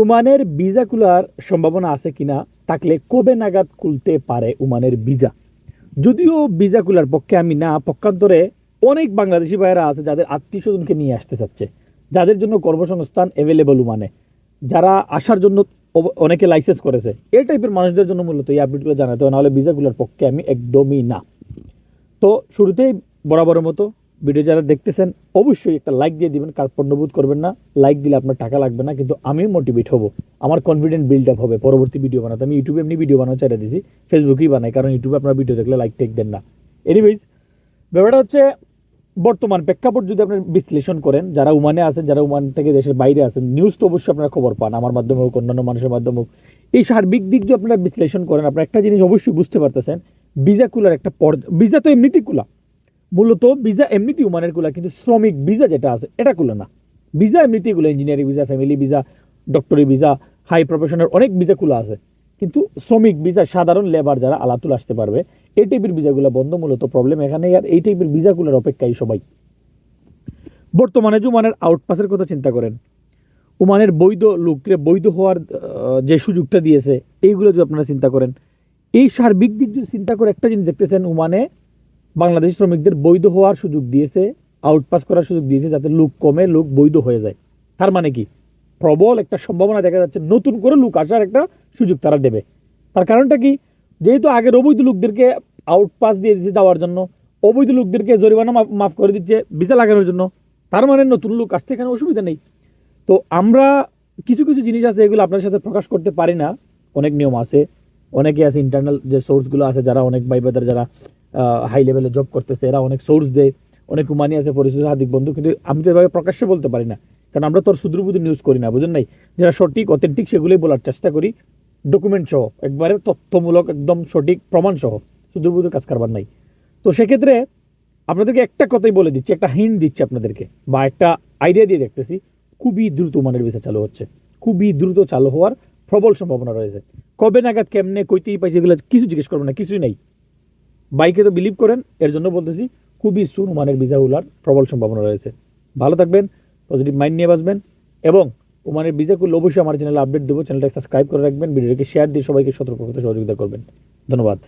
ওমানের ভিসা খোলার সম্ভাবনা আছে কিনা থাকলে কবে নাগাদ খুলতে পারে ওমানের ভিসা? যদিও ভিসা খোলার পক্ষে আমি না, পক্ষান্তরে অনেক বাংলাদেশি ভাইয়েরা আছে যাদের আত্মীয় স্বজনকে নিয়ে আসতে চাচ্ছে, যাদের জন্য কর্মসংস্থান অ্যাভেলেবল ওমানে যারা আসার জন্য অনেকে লাইসেন্স করেছে। এই টাইপের মানুষদের জন্য মূলত এই আপডেটগুলো জানাতে হয় নাহলে ভিসাগুলোর পক্ষে আমি একদমই না। তো শুরুতেই বরাবরের মতো ভিডিও যারা দেখতেছেন, অবশ্যই একটা লাইক দিয়ে দিবেন, কার পণ্যবোধ করবেন না। লাইক দিলে আপনার টাকা লাগবে না, কিন্তু আমিও মোটিভেট হব। আমার কনফিডেন্ট বিল্ড আপ হবে, পরবর্তী ভিডিও বানাতে। আমি ইউটিউবে এমনি ভিডিও বানানো ছেড়ে দিয়েছি ফেসবুকেই বানাই, কারণ ইউটিউবে আপনার ভিডিও দেখলে লাইক টেক দেন না। এনিওয়েজ ব্যাপারটা হচ্ছে, বর্তমান প্রেক্ষাপট যদি আপনি বিশ্লেষণ করেন, যারা উমানে আছেন, যারা উমান থেকে দেশের বাইরে আছেন নিউজ তো অবশ্যই আপনারা খবর পান, আমার মাধ্যমে হোক, অন্যান্য মানুষের মাধ্যমে হোক। এই সার্বিক দিক যদি আপনারা বিশ্লেষণ করেন, আপনারা একটা জিনিস অবশ্যই বুঝতে পারতেছেন, ভিজা কুলার একটা পর্যায় ভিজা তো এমনিতেই কুলা মূলত ভিসা এমনিতে উমানের কুলা কিন্তু শ্রমিক ভিসা যেটা আছে, এটা কুলা না। ভিসা এমনিতেই গুলো ইঞ্জিনিয়ারিং ভিসা ফ্যামিলি ভিসা ডক্টরি ভিসা হাই প্রফেশনের অনেক ভিসা কুলা আছে। কিন্তু শ্রমিক ভিসা সাধারণ লেবার যারা, আলাতুল আসতে পারবে, এই টাইপের ভিসাগুলো বন্ধ মূলত প্রবলেম এখানে, আর এই টাইপের ভিসাগুলোর অপেক্ষায় সবাই। বর্তমানে যে উমানের আউটপাসের কথা চিন্তা করেন উমানের বৈধ লোককে বৈধ হওয়ার যে সুযোগটা দিয়েছে, এইগুলো যদি আপনারা চিন্তা করেন, এই সার্বিক দিক যদি চিন্তা করে একটা জিনিস দেখতেছেন উমানে বাংলাদেশি শ্রমিকদের বৈধ হওয়ার সুযোগ দিয়েছে আউটপাস করার সুযোগ দিয়েছে যাতে লোক কমে, লোক বৈধ হয়ে যায়। তার মানে কি? প্রবল একটা সম্ভাবনা দেখা যাচ্ছে, নতুন করে লোক আসার একটা সুযোগ তারা দেবে। তার কারণটা কি? যেহেতু আগের অবৈধ লোকদেরকে আউটপাস দিয়ে দিচ্ছে যাওয়ার জন্য, অবৈধ লোকদেরকে জরিমানা মাফ- করে দিচ্ছে ভিসা লাগানোর জন্য, তার মানে নতুন লোক আসতে এখানে অসুবিধা নেই। তো আমরা কিছু কিছু জিনিস আছে এগুলো আপনার সাথে প্রকাশ করতে পারি না। অনেক নিয়ম আছে, অনেকে আছে ইন্টারনাল যে সোর্সগুলো আছে, যারা অনেক ভাই ব্রাদার যারা হাই লেভেলে জব করতেছে, এরা অনেক সোর্স দেয়, অনেক উমানি আছে, পরিচিত হার্দিক বন্ধু, কিন্তু আমি তো এভাবে প্রকাশ্যে বলতে পারি না। কারণ আমরা তো শুধুবুধু নিউজ করি না, বুঝেন নাই? যারা সঠিক অথেন্টিক সেগুলোই বলার চেষ্টা করি ডকুমেন্ট সহ, একবারে তথ্যমূলক, একদম সঠিক প্রমাণ সহ শুধুবুধু কাজ কারবার নাই। তো সেক্ষেত্রে আপনাদেরকে একটা কথাই বলে দিচ্ছি, একটা হিন্ট দিচ্ছি আপনাদেরকে, বা একটা আইডিয়া দিয়ে দেখতেছি, খুবই দ্রুত মানের ভিসা চালু হচ্ছে, খুবই দ্রুত চালু হওয়ার প্রবল সম্ভাবনা রয়েছে। কবে নাগাদ, কেমনে, কইতেই পাইছে এগুলো, কিছু জিজ্ঞেস করবেন না, কিছুই নাই। বাইকে তো বিলিভ করেন, এর জন্য বলতেছি, খুবই সুন উমানের ভিসা উলার প্রবল সম্ভাবনা রয়েছে। ভালো থাকবেন পজিটিভ মাইন্ড নিয়ে বাসবেন এবং ওমানের ভিসা করলে অবশ্যই আমার চ্যানেলে আপডেট দেবো। চ্যানেলটাকে সাবস্ক্রাইব করে রাখবেন ভিডিওটাকে শেয়ার দিয়ে সবাইকে সতর্ক করতে সহযোগিতা করবেন। ধন্যবাদ।